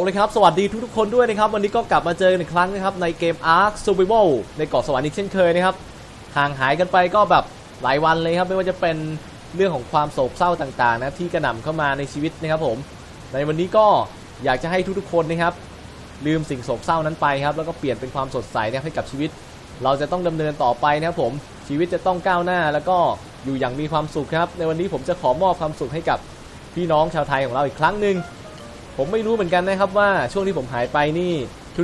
เอาเลยครับ สวัสดีทุกๆคนด้วยนะครับ วันนี้ก็กลับมาเจอกันอีกครั้งนะครับ ในเกม Ark Survival ในเกาะสวรรค์อีกเช่นเคยนะครับ ห่างหายกันไปก็แบบหลายวันเลยครับ ไม่ว่าจะเป็นเรื่องของความโศกเศร้าต่างๆนะที่กระหน่ำเข้ามาในชีวิตนะครับผม ในวันนี้ก็อยากจะให้ทุกๆคนนะครับ ลืมสิ่งโศกเศร้านั้นไปครับ แล้วก็เปลี่ยนเป็นความสดใสนะให้กับชีวิต เราจะต้องดำเนินต่อไปนะครับผม ชีวิตจะต้องก้าวหน้า แล้วก็อยู่อย่างมีความสุขครับ ในวันนี้ผมจะขอมอบความสุขให้กับพี่น้องชาวไทยของเราอีกครั้งหนึ่ง ผมไม่รู้เหมือนกันนะครับว่าช่วงที่ผมหายไปนี่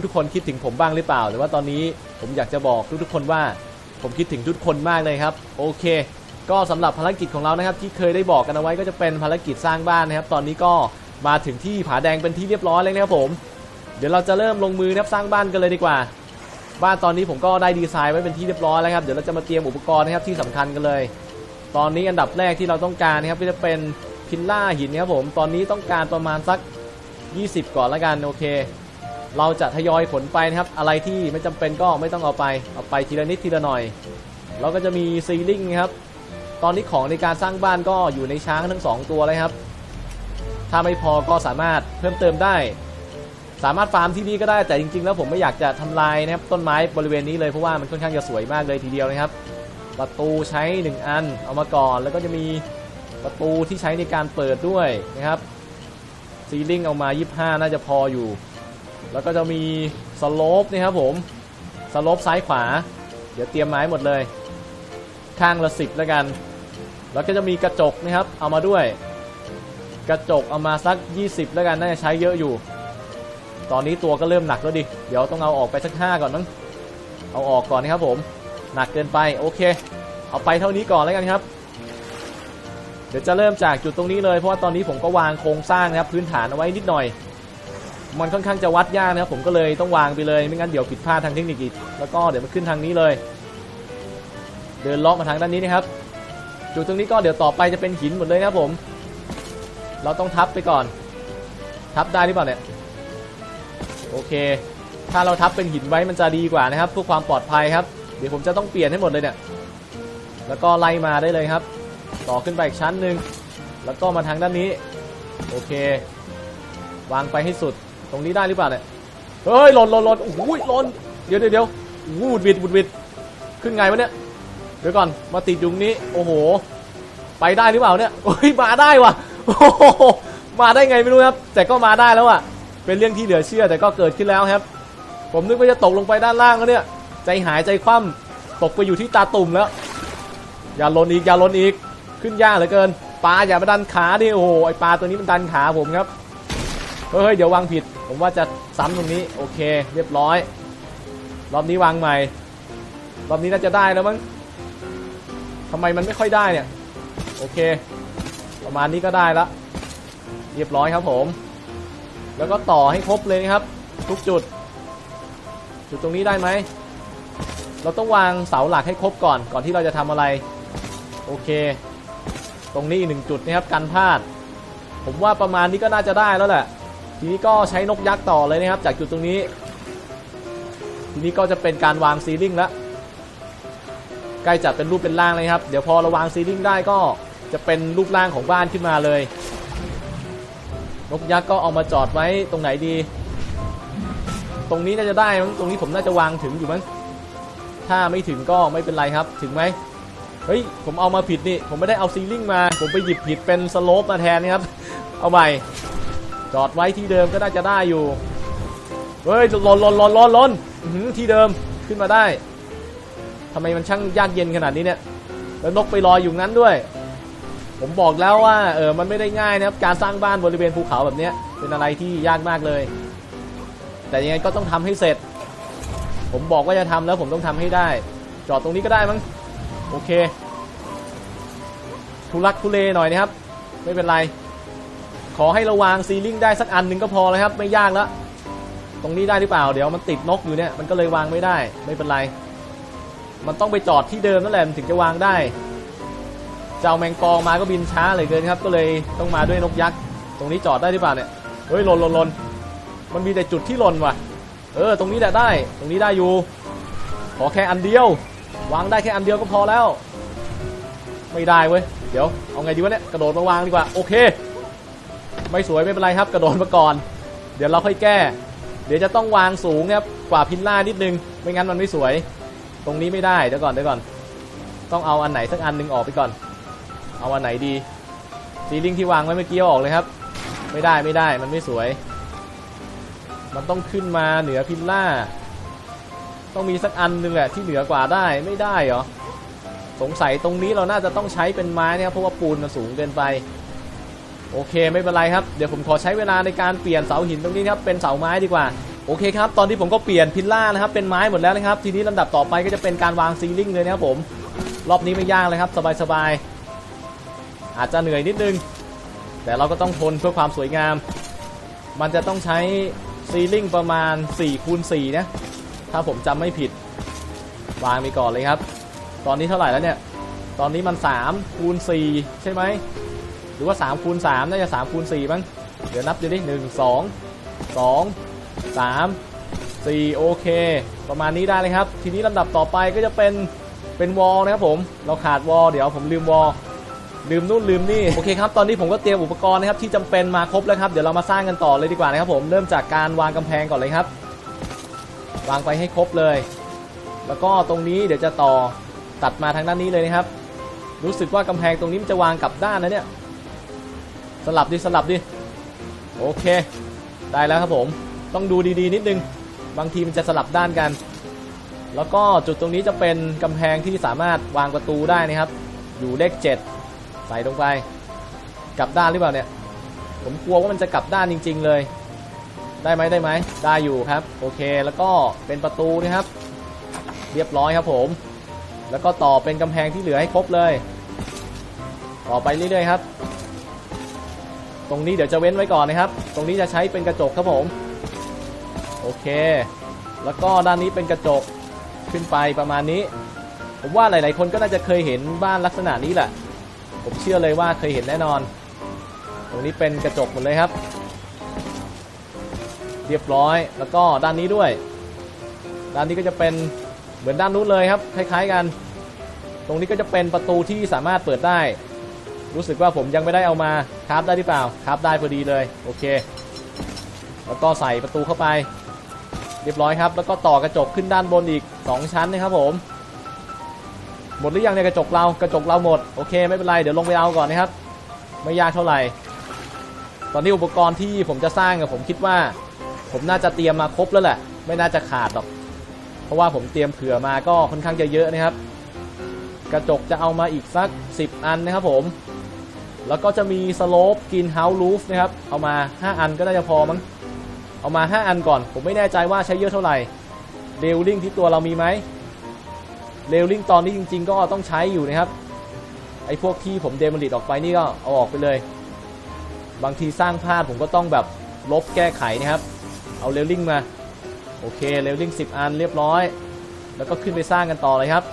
ทุกๆคนคิดถึงผมบ้างหรือเปล่า แต่ว่าตอนนี้ผมอยากจะบอกทุกๆคนว่า ผมคิดถึงทุกคนมากเลยครับ โอเค ก็สำหรับภารกิจของเรานะครับ ที่เคยได้บอกกันเอาไว้ก็จะเป็นภารกิจสร้างบ้านนะครับ ตอนนี้ก็มาถึงที่ผาแดงเป็นที่เรียบร้อยเลยนะครับผม เดี๋ยวเราจะเริ่มลงมือนะครับสร้างบ้านกันเลยดีกว่า บ้านตอนนี้ผมก็ได้ดีไซน์ไว้เป็นที่เรียบร้อยแล้วครับเดี๋ยวเราจะมาเตรียมอุปกรณ์นะครับที่สำคัญกันเลย ตอนนี้อันดับแรกที่เราต้องการนะครับก็จะเป็นพิลล่าหินนะครับผมตอนนี้ต้องการประมาณสัก 20 ก่อนแล้วกันโอเค เราจะทยอยขนไปนะครับ อะไรที่ไม่จำเป็นก็ไม่ต้องเอาไป เอาไปทีละนิดทีละหน่อย เราก็จะมีซีลิงครับ ตอนนี้ของในการสร้างบ้านก็อยู่ในช้างทั้งสองตัวเลยครับ ถ้าไม่พอก็สามารถเพิ่มเติมได้ สามารถฟาร์มที่นี่ก็ได้แต่จริง ๆ แล้วผมไม่อยากจะทำลายนะครับต้นไม้บริเวณนี้เลยเพราะว่ามันค่อนข้างจะสวยมากเลยทีเดียวนะครับ ประตูใช้ 1 อันเอามาก่อนแล้วก็จะมีประตูที่ใช้ในการเปิดด้วยนะครับ ซีลิงเอามา 25 น่าจะพออยู่ แล้วก็จะมีสโลปนี่ครับผมสโลปซ้ายขวา เดี๋ยวเตรียมไม้หมดเลย ข้างละ 10 แล้วกัน แล้วก็จะมีกระจกนะครับ เอามาด้วย กระจกเอามาสัก 20 แล้วกันน่าจะใช้เยอะอยู่ ตอนนี้ตัวก็เริ่มหนักแล้วดิ เดี๋ยวต้องเอาออกไปสัก 5 ก่อนมั้งเอาออกก่อนนะครับผม หนักเกินไปโอเค เอาไปเท่านี้ก่อนแล้วกันครับ เดี๋ยวจะเริ่มจากจุดตรงนี้เลยเพราะว่าตอนนี้ผมก็วางโครงสร้างนะครับพื้นฐานเอาไว้นิดหน่อย มันค่อนข้างจะวัดยากนะครับผมก็เลยต้องวางไปเลยไม่งั้นเดี๋ยวผิดพลาดทางเทคนิคอีกแล้วก็เดี๋ยวมันขึ้นทางนี้เลย เดินเลาะมาทางด้านนี้นะครับ จุดตรงนี้ก็เดี๋ยวต่อไปจะเป็นหินหมดเลยนะครับผม เราต้องทับไปก่อน ทับได้หรือเปล่าเนี่ยโอเค ถ้าเราทับเป็นหินไว้มันจะดีกว่านะครับเพื่อความปลอดภัยครับ เดี๋ยวผมจะต้องเปลี่ยนให้หมดเลยเนี่ย แล้วก็ไล่มาได้เลยครับ ต่อขึ้นไปอีกชั้นหนึ่งแล้วก็มาทางด้านนี้ โอเค วางไปให้สุด ตรงนี้ได้หรือเปล่าเนี่ย เฮ้ยหล่นหล่นหล่นโอ้โหหล่น เดี๋ยวเดี๋ยวเดี๋ยววูดบิดวูดบิด ขึ้นไงวะเนี่ย เดี๋ยวก่อน มาติดอยู่ตรงนี้ โอ้โห ไปได้หรือเปล่าเนี่ยโอ้ย มาได้ว่ะโอ้โหมาได้ไงไม่รู้ครับ แต่ก็มาได้แล้วอะ เป็นเรื่องที่เหลือเชื่อแต่ก็เกิดขึ้นแล้วครับ ผมนึกว่าจะตกลงไปด้านล่างแล้วเนี่ย ใจหายใจคว่ำตกไปอยู่ที่ตาตุ่มแล้ว อย่าลนอีก อย่าลนอีก ขึ้นยากเหลือเกินปลาอย่ามาดันขาดิโอ้โหไอปลาตัวนี้มันดันขาผมครับเฮ้ยเดี๋ยววางผิด ผมว่าจะซ้ำตรงนี้โอเค เรียบร้อย รอบนี้วางใหม่ รอบนี้น่าจะได้แล้วมั้งทำไมมันไม่ค่อยได้เนี่ย โอเค ประมาณนี้ก็ได้ละเรียบร้อยครับผม แล้วก็ต่อให้ครบเลยนะครับ ทุกจุด จุดตรงนี้ได้ไหม เราต้องวางเสาหลักให้ครบก่อนก่อนที่เราจะทำอะไร โอเค ตรงนี้อีกหนึ่งจุดนะครับกันพลาด ผมว่าประมาณนี้ก็น่าจะได้แล้วแหละทีนี้ก็ใช้นกยักษ์ต่อเลยนะครับ จากจุดตรงนี้ ทีนี้ก็จะเป็นการวางซีลิงแล้วใกล้จะเป็นรูปเป็นร่างเลยครับ เดี๋ยวพอเราวางซีลิงได้ก็จะเป็นรูปร่างของบ้านขึ้นมาเลย นกยักษ์ก็เอามาจอดไว้ตรงไหนดี ตรงนี้น่าจะได้มั้งตรงนี้ผมน่าจะวางถึงอยู่มั้งถ้าไม่ถึงก็ไม่เป็นไรครับ ถึงไหม เฮ้ย ผมเอามาผิดนี่ ผมไม่ได้เอาซีลิงมา ผมไปหยิบผิดเป็นสโลปมาแทนนะครับ เอาใหม่ จอดไว้ที่เดิมก็น่าจะได้อยู่ เฮ้ยลนลนลนลนลนที่เดิมขึ้นมาได้ทำไมมันช่างยากเย็นขนาดนี้เนี่ย แล้วนกไปลอยอยู่งั้นด้วย ผมบอกแล้วว่าเออ มันไม่ได้ง่ายนะครับ การสร้างบ้านบริเวณภูเขาแบบเนี้ยเป็นอะไรที่ยากมากเลย แต่ยังไงก็ต้องทำให้เสร็จ ผมบอกว่าจะทำแล้วผมต้องทำให้ได้ จอดตรงนี้ก็ได้มั้ง โอเค ทุลักทุเลหน่อยนะครับ ไม่เป็นไร ขอให้ระวางซีลิงได้สักอันหนึ่งก็พอแล้วครับ ไม่ยากแล้วตรงนี้ได้หรือเปล่า เดี๋ยวมันติดนกอยู่เนี่ย มันก็เลยวางไม่ได้ ไม่เป็นไร มันต้องไปจอดที่เดิมนั่นแหละมันถึงจะวางได้ เจ้าแมงปองมาก็บินช้าเลยเกินครับ ก็เลยต้องมาด้วยนกยักษ์ ตรงนี้จอดได้หรือเปล่าเนี่ย เฮ้ยหล่นหล่นหล่นมันมีแต่จุดที่หล่นว่ะ เออ ตรงนี้แหละได้ ตรงนี้ได้อยู่ ขอแค่อันเดียว วางได้แค่อันเดียวก็พอแล้ว ไม่ได้เว้ย เดี๋ยว เอาไงดีวะเนี่ย กระโดดมาวางดีกว่า โอเค ไม่สวยไม่เป็นไรครับ กระโดดมาก่อน เดี๋ยวเราค่อยแก้ เดี๋ยวจะต้องวางสูงครับ กว่าพิลล่านิดนึง ไม่งั้นมันไม่สวย ตรงนี้ไม่ได้ เดี๋ยวก่อน เดี๋ยวก่อน ต้องเอาอันไหนสักอันหนึงออกไปก่อน เอาอันไหนดี ซีลิงที่วางไว้เมื่อกี้ออกเลยครับ ไม่ได้ไม่ได้ มันไม่สวย มันต้องขึ้นมาเหนือพิลล่า ต้องมีสักอันหนึงแหละที่เหนือกว่าได้ไม่ได้เหรอสงสัยตรงนี้เราน่าจะต้องใช้เป็นไม้นะครับเพราะว่าปูนมันสูงเกินไป โอเคไม่เป็นไรครับเดี๋ยวผมขอใช้เวลาในการเปลี่ยนเสาหินตรงนี้ครับเป็นเสาไม้ดีกว่าโอเคครับตอนที่ผมก็เปลี่ยนพิลล่านะครับเป็นไม้หมดแล้วนะครับทีนี้ลำดับต่อไปก็จะเป็นการวางซีลิงเลยนะครับผมรอบนี้ไม่ยากเลยครับสบายๆอาจจะเหนื่อยนิดนึง แต่เราก็ต้องทนเพื่อความสวยงาม มันจะต้องใช้ซีลิงประมาณ4คูณ4นะ ถ้าผมจำไม่ผิด วางไปก่อนเลยครับ ตอนนี้เท่าไหร่แล้วเนี่ย ตอนนี้มัน3คูณ4ใช่ไหม หรือว่า3คูณ3น่าจะ3คูณ4บ้ง เดี๋ยวนับดูดิ1 2 2 3 4 โอเค ประมาณนี้ได้เลยครับ ทีนี้ลำดับต่อไปก็จะเป็นเป็นวอลนะครับผม เราขาดวอลเดี๋ยวผมลืมวอลลืมนู่นลืมนี่โอเคครับตอนนี้ผมก็เตรียมอุปกรณ์นะครับที่จำเป็นมาครบแล้วครับเดี๋ยวเรามาสร้างกันต่อเลยดีกว่านะครับผมเริ่มจากการวางกำแพงก่อนเลยครับ วางไปให้ครบเลย แล้วก็ตรงนี้เดี๋ยวจะต่อตัดมาทางด้านนี้เลยนะครับ รู้สึกว่ากำแพงตรงนี้มันจะวางกลับด้านนะเนี่ย สลับดิสลับดิโอเค ได้แล้วครับผมต้องดูดีๆนิดนึง บางทีมันจะสลับด้านกัน แล้วก็จุดตรงนี้จะเป็นกำแพงที่สามารถวางประตูได้นะครับ อยู่เลข 7 ใส่ลงไป กลับด้านหรือเปล่าเนี่ย ผมกลัวว่ามันจะกลับด้านจริง ๆ เลย ได้ไหมได้ไหมได้อยู่ครับ โอเคแล้วก็เป็นประตูนะครับ เรียบร้อยครับผม แล้วก็ต่อเป็นกำแพงที่เหลือให้ครบเลย ต่อไปเรื่อยๆครับ ตรงนี้เดี๋ยวจะเว้นไว้ก่อนนะครับ ตรงนี้จะใช้เป็นกระจกครับผม โอเค แล้วก็ด้านนี้เป็นกระจกขึ้นไปประมาณนี้ ผมว่าหลายๆ คนก็น่าจะเคยเห็นบ้านลักษณะนี้แหละ ผมเชื่อเลยว่าเคยเห็นแน่นอน ตรงนี้เป็นกระจกหมดเลยครับ เรียบร้อย แล้วก็ด้านนี้ด้วย ด้านนี้ก็จะเป็นเหมือนด้านนู้นเลยครับ คล้ายๆกัน ตรงนี้ก็จะเป็นประตูที่สามารถเปิดได้ รู้สึกว่าผมยังไม่ได้เอามาคราฟได้หรือเปล่าคราฟได้พอดีเลย โอเค แล้วก็ใส่ประตูเข้าไป เรียบร้อยครับ แล้วก็ต่อกระจกขึ้นด้านบนอีก 2 ชั้นนะครับผม หมดหรือยังเนี่ยกระจกเรา กระจกเราหมด โอเค ไม่เป็นไร เดี๋ยวลงไปเอาก่อนนะครับ ไม่ยากเท่าไหร่ ตอนนี้อุปกรณ์ที่ผมจะสร้างผมคิดว่า ผมน่าจะเตรียมมาครบแล้วแหละ ไม่น่าจะขาดหรอก เพราะว่าผมเตรียมเผื่อมาก็ค่อนข้างจะเยอะนะครับ กระจกจะเอามาอีกสัก 10 อันนะครับผม แล้วก็จะมีสโลปกินเฮาส์ลูฟนะครับ เอามา 5 อันก็น่าจะพอมั้ง เอามา 5 อันก่อน ผมไม่แน่ใจว่าใช้เยอะเท่าไหร่เรลลิงที่ตัวเรามีไหมเรลลิงตอนนี้จริง ๆ ก็ต้องใช้อยู่นะครับ ไอ้พวกที่ผมเดมอลิตออกไปนี่ก็เอาออกไปเลย บางทีสร้างพลาดผมก็ต้องแบบลบแก้ไขนะครับ เอาเรลลิ่งมา โอเคเรลลิ่ง10 อันเรียบร้อย แล้วก็ขึ้นไปสร้างกันต่อเลยครับ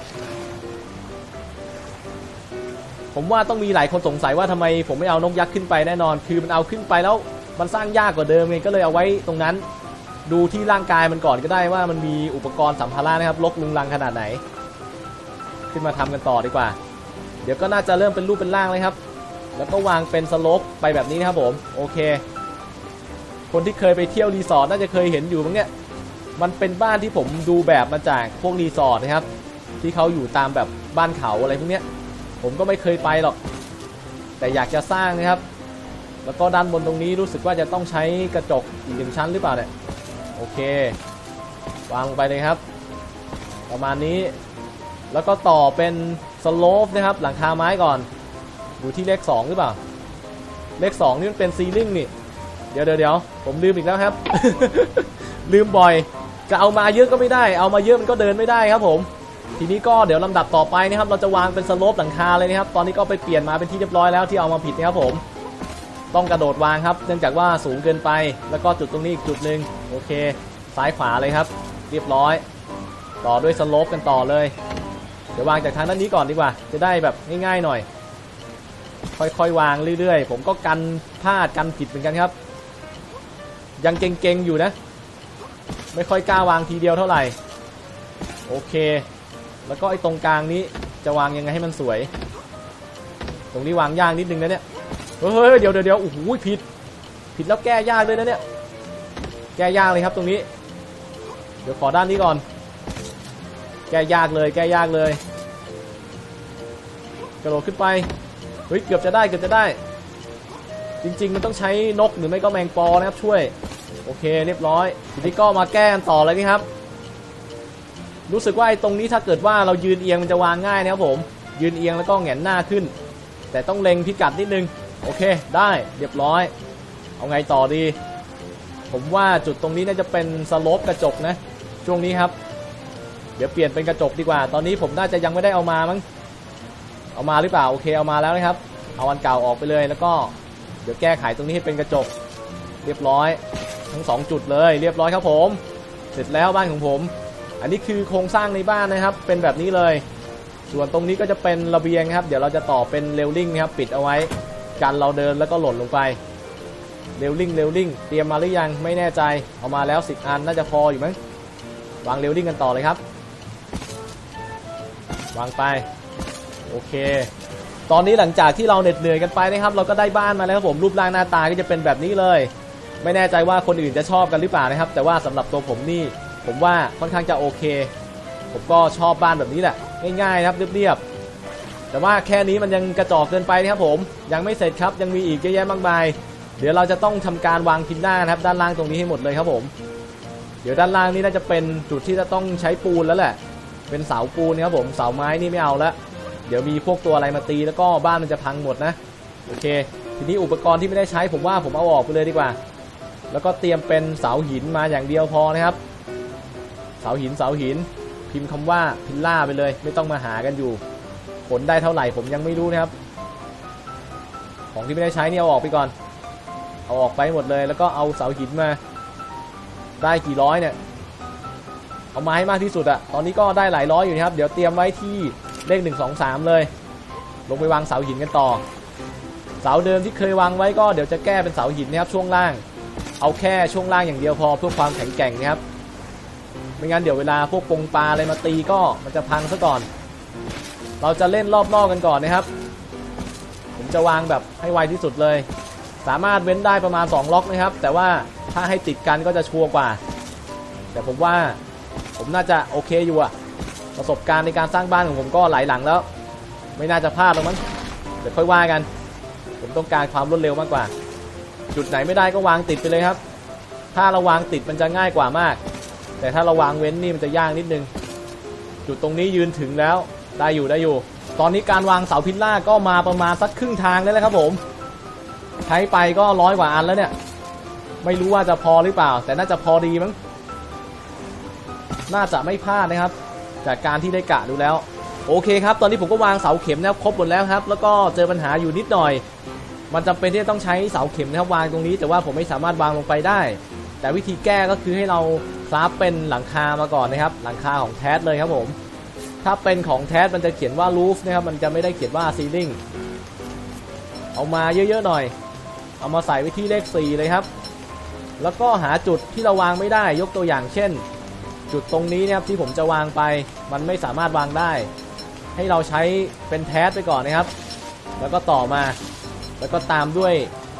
ผมว่าต้องมีหลายคนสงสัยว่าทำไมผมไม่เอานกยักษ์ขึ้นไปแน่นอน คือมันเอาขึ้นไปแล้วมันสร้างยากกว่าเดิมไงก็เลยเอาไว้ตรงนั้น ดูที่ร่างกายมันก่อนก็ได้ว่ามันมีอุปกรณ์สัมภาระนะครับลกลุงลังขนาดไหน ขึ้นมาทำกันต่อดีกว่า เดี๋ยวก็น่าจะเริ่มเป็นรูปเป็นร่างเลยครับ แล้วก็วางเป็นสโลปไปแบบนี้นะครับผม โอเค คนที่เคยไปเที่ยวรีสอร์ทน่าจะเคยเห็นอยู่มั้งเนี่ยมันเป็นบ้านที่ผมดูแบบมาจากพวกรีสอร์ทนะครับ ที่เขาอยู่ตามแบบบ้านเขาอะไรพวกเนี้ยผมก็ไม่เคยไปหรอก แต่อยากจะสร้างนะครับ แล้วก็ด้านบนตรงนี้รู้สึกว่าจะต้องใช้กระจกอีกหนึ่งชั้นหรือเปล่าเนี่ยโอเค วางลงไปเลยครับ ประมาณนี้แล้วก็ต่อเป็นสโลปนะครับ หลังคาไม้ก่อน อยู่ที่เลข 2 หรือเปล่า เลข 2 นี่มันเป็นซีลิ่งนี่ เดี๋ยวเดี๋ยวผมลืมอีกแล้วครับ ลืมบ่อย จะเอามาเยอะก็ไม่ได้ เอามาเยอะมันก็เดินไม่ได้ครับผม ทีนี้ก็เดี๋ยวลำดับต่อไปนะครับ เราจะวางเป็นสโลปหลังคาเลยนะครับ ตอนนี้ก็ไปเปลี่ยนมาเป็นที่เรียบร้อยแล้วที่เอามาผิดนะครับผม ต้องกระโดดวางครับ เนื่องจากว่าสูงเกินไป แล้วก็จุดตรงนี้อีกจุดหนึ่งโอเค ซ้ายขวาเลยครับ เรียบร้อย ต่อด้วยสโลปกันต่อเลย เดี๋ยววางจากทางด้านนี้ก่อนดีกว่า จะได้แบบง่ายๆหน่อย ค่อยๆวางเรื่อยๆ ผมก็กันพลาดกันผิดเหมือนกันครับ ยังเก่งๆอยู่นะ ไม่ค่อยกล้าวางทีเดียวเท่าไหร่ โอเค แล้วก็ไอ้ตรงกลางนี้จะวางยังไงให้มันสวย ตรงนี้วางยากนิดนึงนะเนี่ยเฮ้ยเดี๋ยวเดี๋ยวเดี๋ยวโอ้โหผิด ผิดแล้วแก้ยากเลยนะเนี่ย แก้ยากเลยครับตรงนี้ เดี๋ยวขอด้านนี้ก่อน แก้ยากเลย แก้ยากเลย กระโดดขึ้นไป เฮ้ยเกือบจะได้เกือบจะได้ จริง ๆ มันต้องใช้นกหรือไม่ก็แมงปอนะครับช่วย โอเคเรียบร้อยทีนี้ก็มาแก้กันต่อเลยนี่ครับ รู้สึกว่าไอ้ตรงนี้ถ้าเกิดว่าเรายืนเอียงมันจะวางง่ายนะครับผม ยืนเอียงแล้วก็แหงนหน้าขึ้น แต่ต้องเล็งพิกัดนิดนึง โอเคได้เรียบร้อย เอาไงต่อดี ผมว่าจุดตรงนี้น่าจะเป็นสโลปกระจกนะ ช่วงนี้ครับ เดี๋ยวเปลี่ยนเป็นกระจกดีกว่า ตอนนี้ผมน่าจะยังไม่ได้เอามามั้ง เอามาหรือเปล่าโอเคเอามาแล้วนะครับ เอาอันเก่าออกไปเลยแล้วก็ เดี๋ยวแก้ไขตรงนี้ให้เป็นกระจก เรียบร้อย ทั้งสองจุดเลยเรียบร้อยครับผม เสร็จแล้วบ้านของผม อันนี้คือโครงสร้างในบ้านนะครับ เป็นแบบนี้เลย ส่วนตรงนี้ก็จะเป็นระเบียงครับ เดี๋ยวเราจะต่อเป็นเรลลิ่งนะครับปิดเอาไว้กันเราเดินแล้วก็หล่นลงไปเรลลิ่งเรลลิ่งเตรียมมาหรือยังไม่แน่ใจเอามาแล้ว 10 อันน่าจะพออยู่มั้งวางเรลลิ่งกันต่อเลยครับ วางไป โอเค ตอนนี้หลังจากที่เราเหน็ดเหนื่อยกันไปนะครับ เราก็ได้บ้านมาแล้วครับผมรูปร่างหน้าตาก็จะเป็นแบบนี้เลย ไม่แน่ใจว่าคนอื่นจะชอบกันหรือเปล่านะครับ แต่ว่าสำหรับตัวผมนี่ ผมว่าค่อนข้างจะโอเค ผมก็ชอบบ้านแบบนี้แหละง่ายๆครับเรียบๆแต่ว่าแค่นี้มันยังกระจอกเกินไปนะครับผมยังไม่เสร็จครับยังมีอีกเยอะแยะมากมายเดี๋ยวเราจะต้องทำการวางพินหน้านะครับ ด้านล่างตรงนี้ให้หมดเลยครับผม เดี๋ยวด้านล่างนี่น่าจะเป็นจุดที่จะต้องใช้ปูนแล้วแหละ เป็นเสาปูนนะครับผมเสาไม้นี่ไม่เอาละ เดี๋ยวมีพวกตัวอะไรมาตีแล้วก็บ้านมันจะพังหมดนะโอเค ทีนี้อุปกรณ์ที่ไม่ได้ใช้ผมว่าผมเอาออกไปเลยดีกว่า แล้วก็เตรียมเป็นเสาหินมาอย่างเดียวพอนะครับ เสาหินเสาหิน พิมพ์คำว่าพิลล่าไปเลย ไม่ต้องมาหากันอยู่ ผลได้เท่าไหร่ผมยังไม่รู้นะครับ ของที่ไม่ได้ใช้เนี่ยเอาออกไปก่อน เอาออกไปหมดเลย แล้วก็เอาเสาหินมา ได้กี่ร้อยเนี่ยเอามาให้มากที่สุดอะตอนนี้ก็ได้หลายร้อยอยู่นะครับ เดี๋ยวเตรียมไว้ที่ เลข1 2 3 เลย ลงไปวางเสาหินกันต่อ เสาเดิมที่เคยวางไว้ก็เดี๋ยวจะแก้เป็นเสาหินนะครับช่วงล่าง เอาแค่ช่วงล่างอย่างเดียวพอเพื่อความแข็งแกร่งนะครับไม่งั้นเดี๋ยวเวลาพวกปงปลาอะไรมาตีก็มันจะพังซะก่อน เราจะเล่นรอบนอกกันก่อนนะครับ ผมจะวางแบบให้ไวที่สุดเลย สามารถเว้นได้ประมาณ 2 ล็อกนะครับ แต่ว่าถ้าให้ติดกันก็จะชัวร์กว่า แต่ผมว่าผมน่าจะโอเคอยู่อะ ประสบการณ์ในการสร้างบ้านของผมก็หลายหลังแล้ว ไม่น่าจะพลาดหรอกมั้งเดี๋ยวค่อยว่ากัน ผมต้องการความรวดเร็วมากกว่า จุดไหนไม่ได้ก็วางติดไปเลยครับ ถ้าเราวางติดมันจะง่ายกว่ามาก แต่ถ้าเราวางเว้นนี่มันจะยากนิดนึง จุดตรงนี้ยืนถึงแล้วได้อยู่ได้อยู่ ตอนนี้การวางเสาพิลล่าก็มาประมาณสักครึ่งทางแล้วนะครับผม ใช้ไปก็ร้อยกว่าอันแล้วเนี่ย ไม่รู้ว่าจะพอหรือเปล่า แต่น่าจะพอดีมั้งน่าจะไม่พลาดนะครับ จากการที่ได้กะดูแล้ว โอเคครับ ตอนนี้ผมก็วางเสาเข็มนะครับครบหมดแล้วครับ แล้วก็เจอปัญหาอยู่นิดหน่อย มันจำเป็นที่จะต้องใช้เสาเข็มนะครับวางตรงนี้ แต่ว่าผมไม่สามารถวางลงไปได้ แต่วิธีแก้ก็คือให้เราคราฟเป็นหลังคามาก่อนนะครับ หลังคาของแท้เลยครับผม ถ้าเป็นของแท้มันจะเขียนว่า roof นะครับมันจะไม่ได้เขียนว่า ceiling เอามาเยอะๆหน่อย เอามาใส่ไว้ที่เลข4เลยครับ แล้วก็หาจุดที่เราวางไม่ได้ยกตัวอย่างเช่น จุดตรงนี้นะครับที่ผมจะวางไป มันไม่สามารถวางได้ ให้เราใช้เป็นแท้ไปก่อนนะครับ แล้วก็ต่อมา แล้วก็ตามด้วย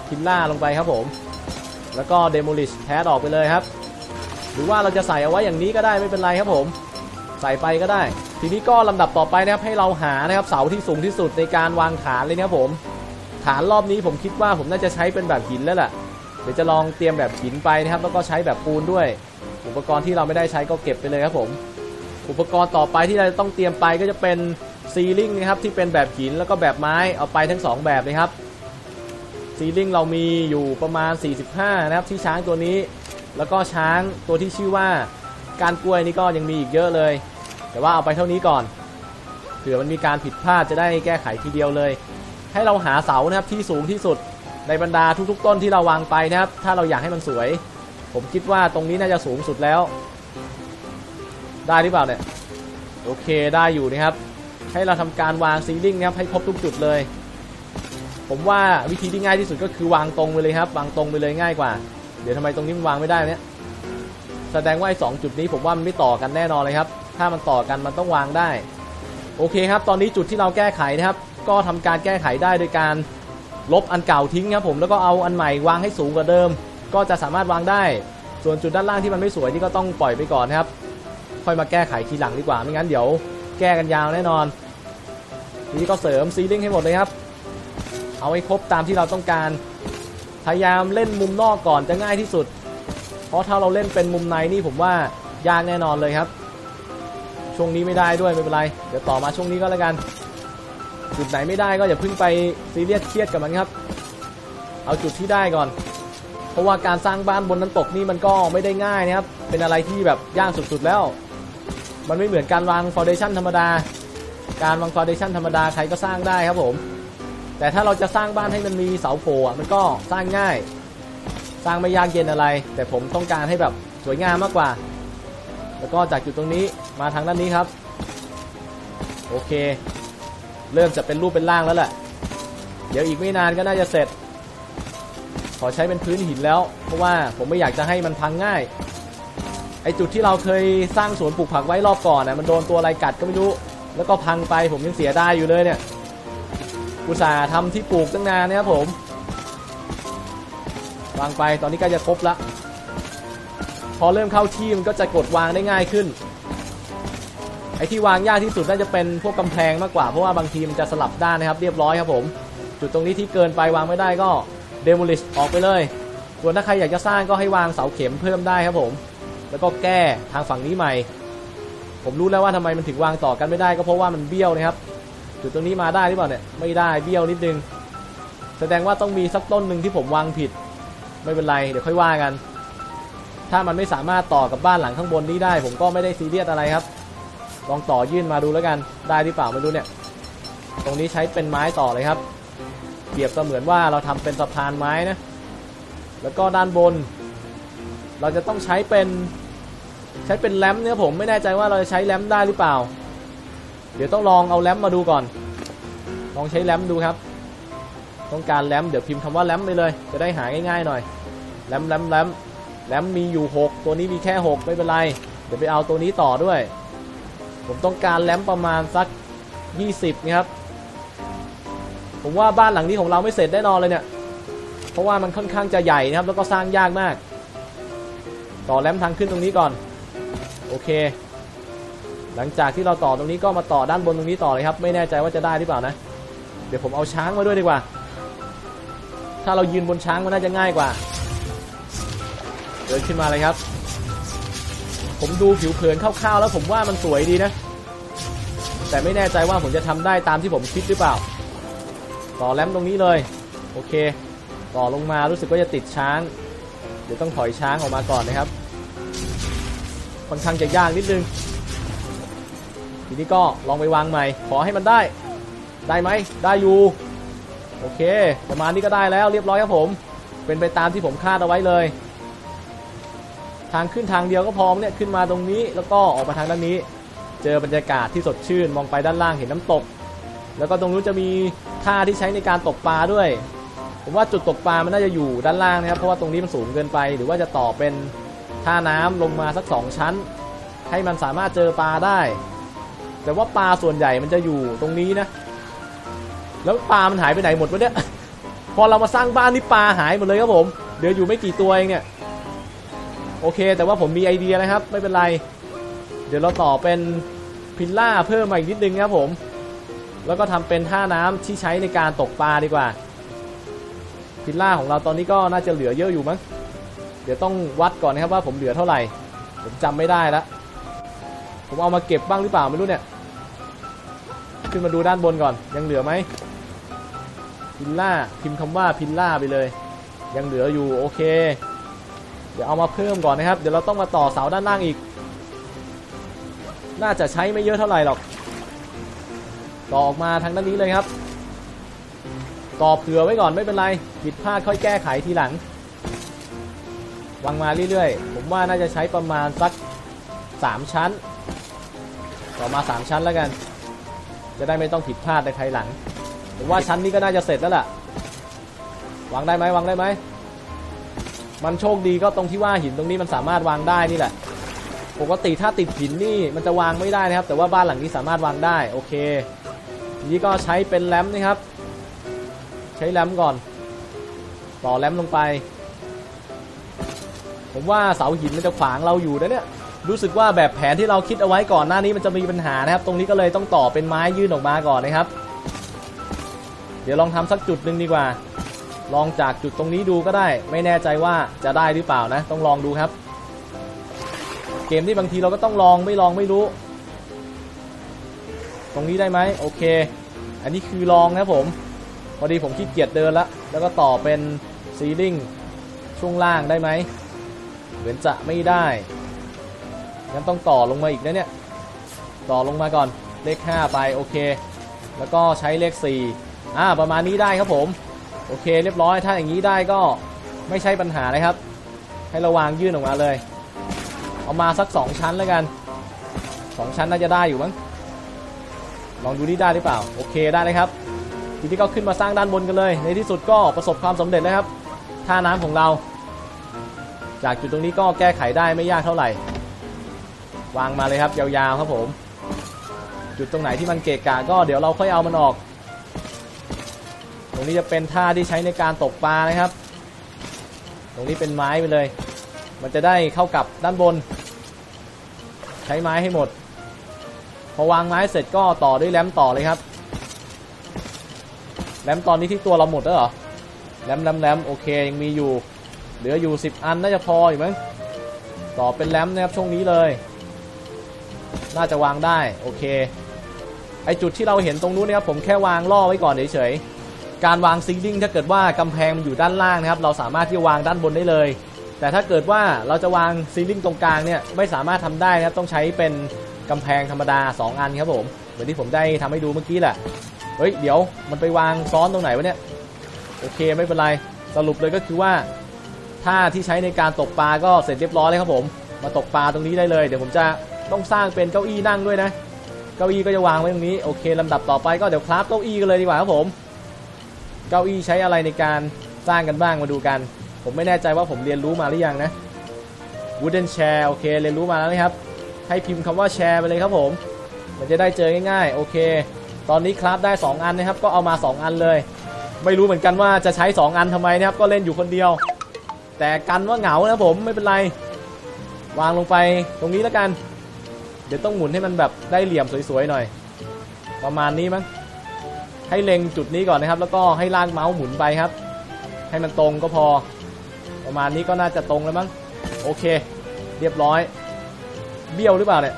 พิลล่าลงไปครับผม แล้วก็เดโมลิชแท้ออกไปเลยครับ หรือว่าเราจะใส่เอาไว้อย่างนี้ก็ได้ไม่เป็นไรครับผม ใส่ไปก็ได้ ทีนี้ก็ลำดับต่อไปนะครับให้เราหานะครับเสาที่สูงที่สุดในการวางฐานเลยนะครับผม ฐานรอบนี้ผมคิดว่าผมน่าจะใช้เป็นแบบหินแล้วแหละเดี๋ยวจะลองเตรียมแบบหินไปนะครับ แล้วก็ใช้แบบปูนด้วย อุปกรณ์ที่เราไม่ได้ใช้ก็เก็บไปเลยครับผม อุปกรณ์ต่อไปที่เราจะต้องเตรียมไปก็จะเป็นซีลิงนะครับที่เป็นแบบหินแล้วก็แบบไม้เอาไปทั้งสองแบบเลยครับซีลิงเรามีอยู่ประมาณ 45 นะครับที่ช้างตัวนี้ แล้วก็ช้างตัวที่ชื่อว่าการกล้วยนี่ก็ยังมีอีกเยอะเลย แต่ว่าเอาไปเท่านี้ก่อนเผื่อมันมีการผิดพลาดจะได้แก้ไขทีเดียวเลย ให้เราหาเสานะครับที่สูงที่สุดในบรรดาทุกๆ ต้นที่เราวางไปนะครับ ถ้าเราอยากให้มันสวย ผมคิดว่าตรงนี้น่าจะสูงสุดแล้ว ได้หรือเปล่าเนี่ย โอเคได้อยู่นะครับ ให้เราทำการวางซีลิงนะครับให้ครบทุกจุดเลย ผมว่าวิธีที่ง่ายที่สุดก็คือวางตรงไปเลยครับ วางตรงไปเลยง่ายกว่า เดี๋ยวทำไมตรงนี้มันวางไม่ได้เนี่ย แสดงว่าไอ้สองจุดนี้ผมว่ามันไม่ต่อกันแน่นอนเลยครับ ถ้ามันต่อกันมันต้องวางได้ โอเคครับ ตอนนี้จุดที่เราแก้ไขนะครับ ก็ทำการแก้ไขได้โดยการลบอันเก่าทิ้งครับผมแล้วก็เอาอันใหม่วางให้สูงกว่าเดิม ก็จะสามารถวางได้ ส่วนจุดด้านล่างที่มันไม่สวยนี่ก็ต้องปล่อยไปก่อนนะครับ ค่อยมาแก้ไขทีหลังดีกว่า ไม่งั้นเดี๋ยวแก้กันยาวแน่นอนทีนี้ก็เสริมซีลิงให้หมดเลยครับ เอาให้ครบตามที่เราต้องการ พยายามเล่นมุมนอกก่อนจะง่ายที่สุด เพราะถ้าเราเล่นเป็นมุมในนี่ผมว่ายากแน่นอนเลยครับ ช่วงนี้ไม่ได้ด้วยไม่เป็นไร เดี๋ยวต่อมาช่วงนี้ก็แล้วกันจุดไหนไม่ได้ก็อย่าเพิ่งไปซีเรียสเครียดกับมันครับ เอาจุดที่ได้ก่อน เพราะว่าการสร้างบ้านบนน้ำตกนี่มันก็ไม่ได้ง่ายนะครับ เป็นอะไรที่แบบยากสุดๆแล้ว มันไม่เหมือนการวางฟ u n เดชั่นธรรมดา การวางฟ u n เดชั่นธรรมดาใครก็สร้างได้ครับผม แต่ถ้าเราจะสร้างบ้านให้มันมีเสาโผล่อะมันก็สร้างง่าย สร้างไม่ยากเย็นอะไร แต่ผมต้องการให้แบบสวยงามมากกว่า แล้วก็จากจุดตรงนี้มาทางด้านนี้ครับ โอเค เริ่มจะเป็นรูปเป็นร่างแล้วแหละ เดี๋ยวอีกไม่นานก็น่าจะเสร็จ อใช้เป็นพื้นหินแล้ว เพราะว่าผมไม่อยากจะให้มันพังง่าย ไอจุดที่เราเคยสร้างสวนปลูกผักไว้รอบก่อนนะมันโดนตัวอะไรกัดก็ไม่รู้ แล้วก็พังไปผมยังเสียไดายอยู่เลยเนี่ยอุตส่าห์ทำที่ปลูกตั้งนานเนี่ยครับผมวางไปตอนนี้ก็จะครบละพอเริ่มเข้าที่มันก็จะกดวางได้ง่ายขึ้น ไอ้ที่วางยากที่สุดน่าจะเป็นพวกกำแพงมากกว่าเพราะว่าบางทีมันจะสลับด้านนะครับ เรียบร้อยครับผม จุดตรงนี้ที่เกินไปวางไม่ได้ก็ เดโมลิชออกไปเลยส่วนถ้าใครอยากจะสร้างก็ให้วางเสาเข็มเพิ่มได้ครับผม แล้วก็แก้ทางฝั่งนี้ใหม่ ผมรู้แล้วว่าทำไมมันถึงวางต่อกันไม่ได้ก็เพราะว่ามันเบี้ยวนะครับ จุดตรงนี้มาได้หรือเปล่าเนี่ย ไม่ได้เบี้ยวนิดนึง แสดงว่าต้องมีสักต้นหนึ่งที่ผมวางผิด ไม่เป็นไรเดี๋ยวค่อยว่ากัน ถ้ามันไม่สามารถต่อกับบ้านหลังข้างบนนี้ได้ ผมก็ไม่ได้ซีเรียสอะไรครับ ลองต่อยื่นมาดูแล้วกัน ได้หรือเปล่าไม่รู้เนี่ย ตรงนี้ใช้เป็นไม้ต่อเลยครับ เปรียบเสมือนว่าเราทำเป็นสะพานไม้นะ แล้วก็ด้านบน เราจะต้องใช้เป็นใช้เป็นแรมเนี่ยผมไม่แน่ใจว่าเราจะใช้แรมได้หรือเปล่า เดี๋ยวต้องลองเอาแรมมาดูก่อน ลองใช้แรมดูครับ ต้องการแรมเดี๋ยวพิมพ์คำว่าแรมไปเลย จะได้หาง่ายๆหน่อยแรมแรมแรมแรมมีอยู่ 6 ตัวนี้มีแค่ 6 ไม่เป็นไร เดี๋ยวไปเอาตัวนี้ต่อด้วย ผมต้องการแรมป์ประมาณสัก 20นะครับ ผมว่าบ้านหลังนี้ของเราไม่เสร็จแน่นอนเลยเนี่ย เพราะว่ามันค่อนข้างจะใหญ่นะครับ แล้วก็สร้างยากมาก ต่อแรมทางขึ้นตรงนี้ก่อน โอเค หลังจากที่เราต่อตรงนี้ก็มาต่อด้านบนตรงนี้ต่อเลยครับ ไม่แน่ใจว่าจะได้หรือเปล่านะ เดี๋ยวผมเอาช้างมาด้วยดีกว่า ถ้าเรายืนบนช้างมันน่าจะง่ายกว่า เดินขึ้นมาเลยครับ ผมดูผิวเผินคร่าวๆแล้วผมว่ามันสวยดีนะ แต่ไม่แน่ใจว่าผมจะทำได้ตามที่ผมคิดหรือเปล่า ต่อแรมตรงนี้เลย โอเค ต่อลงมารู้สึกว่าจะติดช้าง เดี๋ยวต้องถอยช้างออกมาก่อนนะครับ ค่อนข้างจะยากนิดนึง ทีนี้ก็ลองไปวางใหม่ ขอให้มันได้ ได้ไหม ได้อยู่ โอเค ประมาณนี้ก็ได้แล้วเรียบร้อยครับผม เป็นไปตามที่ผมคาดเอาไว้เลย ทางขึ้นทางเดียวก็พอเนี่ย ขึ้นมาตรงนี้แล้วก็ออกมาทางด้านนี้ เจอบรรยากาศที่สดชื่น มองไปด้านล่างเห็นน้ำตก แล้วก็ตรงนู้นจะมีท่าที่ใช้ในการตกปลาด้วย ผมว่าจุดตกปลามันน่าจะอยู่ด้านล่างนะครับ เพราะว่าตรงนี้มันสูงเกินไป หรือว่าจะต่อเป็นท่าน้ำลงมาสักสองชั้น ให้มันสามารถเจอปลาได้ แต่ว่าปลาส่วนใหญ่มันจะอยู่ตรงนี้นะ แล้วปลามันหายไปไหนหมดวะเนี่ย พอเรามาสร้างบ้านนี่ปลาหายหมดเลยครับผมเดี๋ยวอยู่ไม่กี่ตัวเองเนี่ยโอเค แต่ว่าผมมีไอเดียนะครับ ไม่เป็นไร เดี๋ยวเราต่อเป็นพิลล่าเพิ่มมาอีกนิดนึงครับผม แล้วก็ทำเป็นท่าน้ำที่ใช้ในการตกปลาดีกว่า พิลล่าของเราตอนนี้ก็น่าจะเหลือเยอะอยู่มั้ง เดี๋ยวต้องวัดก่อนนะครับว่าผมเหลือเท่าไหร่ ผมจำไม่ได้แล้วผมเอามาเก็บบ้างหรือเปล่าไม่รู้เนี่ย ขึ้นมาดูด้านบนก่อน ยังเหลือไหมพิลล่าพิมพ์คำว่าพิลล่าไปเลย ยังเหลืออยู่โอเค เดี๋ยวเอามาเพิ่มก่อนนะครับ เดี๋ยวเราต้องมาต่อเสาด้านล่างอีก น่าจะใช้ไม่เยอะเท่าไหร่หรอก ต่อออกมาทางด้านนี้เลยครับต่อเผื่อไว้ก่อนไม่เป็นไรผิดพลาดค่อยแก้ไขทีหลัง วางมาเรื่อยๆ ผมว่าน่าจะใช้ประมาณสัก 3 ชั้น ต่อมา 3 ชั้นแล้วกัน จะได้ไม่ต้องผิดพลาดในภายหลัง ผมว่าชั้นนี้ก็น่าจะเสร็จแล้วล่ะ วางได้ไหมวางได้ไหม มันโชคดีก็ตรงที่ว่าหินตรงนี้มันสามารถวางได้นี่แหละ ปกติถ้าติดหินนี่มันจะวางไม่ได้นะครับ แต่ว่าบ้านหลังนี้สามารถวางได้โอเค นี้ก็ใช้เป็นแรมนะครับ ใช้แรมก่อน ต่อแรมลงไป ผมว่าเสาหินมันจะขวางเราอยู่นะเนี่ยรู้สึกว่าแบบแผนที่เราคิดเอาไว้ก่อนหน้านี้มันจะมีปัญหานะครับ ตรงนี้ก็เลยต้องต่อเป็นไม้ยื่นออกมาก่อนนะครับ เดี๋ยวลองทำสักจุดหนึ่งดีกว่า ลองจากจุดตรงนี้ดูก็ได้ ไม่แน่ใจว่าจะได้หรือเปล่านะ ต้องลองดูครับ เกมที่บางทีเราก็ต้องลองไม่ลองไม่รู้ ตรงนี้ได้ไหมโอเค อันนี้คือลองนะผม พอดีผมขี้เกียจเดินละแล้วก็ต่อเป็นซีลิงช่วงล่างได้ไหมเหมือนจะไม่ได้งั้นต้องต่อลงมาอีกนะเนี่ย ต่อลงมาก่อนเลข 5 ไปโอเค แล้วก็ใช้เลข4อ่าประมาณนี้ได้ครับผม โอเค เรียบร้อยถ้าอย่างนี้ได้ก็ไม่ใช่ปัญหานะครับ ให้ระวางยื่นออกมาเลย เอามาสัก 2 ชั้นแล้วกัน 2 ชั้นน่าจะได้อยู่มั้ง ลองดูที่ได้หรือเปล่า โอเคได้เลยครับ ทีนี้ก็ขึ้นมาสร้างด้านบนกันเลย ในที่สุดก็ประสบความสำเร็จแล้วครับ ท่าน้ำของเรา จากจุดตรงนี้ก็แก้ไขได้ไม่ยากเท่าไหร่ วางมาเลยครับยาวๆครับผม จุดตรงไหนที่มันเกะกะก็เดี๋ยวเราค่อยเอามันออก ตรงนี้จะเป็นท่าที่ใช้ในการตกปลานะครับ ตรงนี้เป็นไม้ไปเลย มันจะได้เข้ากับด้านบน ใช้ไม้ให้หมด พอวางไม้เสร็จก็ต่อด้วยแรมต่อเลยครับแรมตอนนี้ที่ตัวเราหมดแล้วเหรอแรมแรมแรมโอเคยังมีอยู่ เหลืออยู่ 10 อันน่าจะพออยู่มั้งต่อเป็นแรมนะครับช่วงนี้เลย น่าจะวางได้โอเคไอจุดที่เราเห็นตรงนู้นนะครับผมแค่วางล่อไว้ก่อนเฉยๆการวางซีลิงถ้าเกิดว่ากำแพงมันอยู่ด้านล่างนะครับ เราสามารถที่จะวางด้านบนได้เลย แต่ถ้าเกิดว่าเราจะวางซีลิงตรงกลางเนี่ยไม่สามารถทำได้นะครับต้องใช้เป็น กำแพงธรรมดา 2 อันครับผมเหมือนที่ผมได้ทำให้ดูเมื่อกี้แหละเฮ้ยเดี๋ยวมันไปวางซ้อนตรงไหนวะเนี่ยโอเคไม่เป็นไรสรุปเลยก็คือว่าท่าที่ใช้ในการตกปลาก็เสร็จเรียบร้อยเลยครับผม มาตกปลาตรงนี้ได้เลยเดี๋ยวผมจะต้องสร้างเป็นเก้าอี้นั่งด้วยนะเก้าอี้ก็จะวางไว้ตรงนี้โอเคลำดับต่อไปก็เดี๋ยวคราฟเก้าอี้กันเลยดีกว่าครับผมเก้าอี้ใช้อะไรในการสร้างกันบ้างมาดูกัน ผมไม่แน่ใจว่าผมเรียนรู้มาหรือยังนะ wooden chair โอเคเรียนรู้มาแล้วนะครับ ให้พิมพ์คำว่าแชร์ไปเลยครับผม มันจะได้เจอง่ายๆ โอเค ตอนนี้คราฟได้ 2 อันนะครับ ก็เอามา 2 อันเลย ไม่รู้เหมือนกันว่าจะใช้ 2 อันทำไมนะครับ ก็เล่นอยู่คนเดียว แต่กันว่าเหงานะผม ไม่เป็นไร วางลงไปตรงนี้แล้วกัน เดี๋ยวต้องหมุนให้มันแบบได้เหลี่ยมสวยๆหน่อย ประมาณนี้มั้ง ให้เล็งจุดนี้ก่อนนะครับ แล้วก็ให้ลากเมาส์หมุนไปครับ ให้มันตรงก็พอ ประมาณนี้ก็น่าจะตรงแล้วมั้ง โอเค เรียบร้อย เบี้ยวหรือเปล่าเนี่ย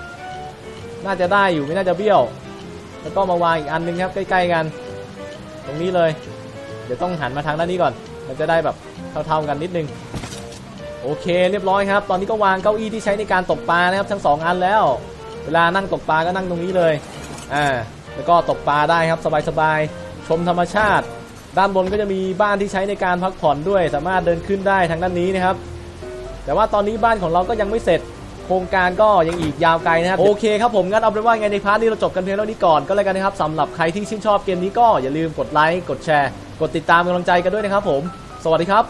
น่าจะได้อยู่ไม่น่าจะเบี้ยว แล้วก็มาวางอีกอันนึงครับใกล้ๆกัน ตรงนี้เลย เดี๋ยวต้องหันมาทางด้านนี้ก่อน มันจะได้แบบเท่าๆกันนิดนึง โอเคเรียบร้อยครับ ตอนนี้ก็วางเก้าอี้ที่ใช้ในการตกปลานะครับทั้งสองอันแล้ว เวลานั่งตกปลาก็นั่งตรงนี้เลย อ่า แล้วก็ตกปลาได้ครับสบายๆ ชมธรรมชาติ ด้านบนก็จะมีบ้านที่ใช้ในการพักผ่อนด้วย สามารถเดินขึ้นได้ทางด้านนี้นะครับ แต่ว่าตอนนี้บ้านของเราก็ยังไม่เสร็จ โครงการก็ยังอีกยาวไกลนะครับ โอเคครับผมงั้นเอาเป็นว่าไงในพาร์ทนี้เราจบกันเพียงเท่านี้ก่อนก็แล้วกันนะครับสำหรับใครที่ชื่นชอบเกมนี้ก็อย่าลืมกดไลค์กดแชร์ กดติดตามกำลังใจกันด้วยนะครับผม สวัสดีครับ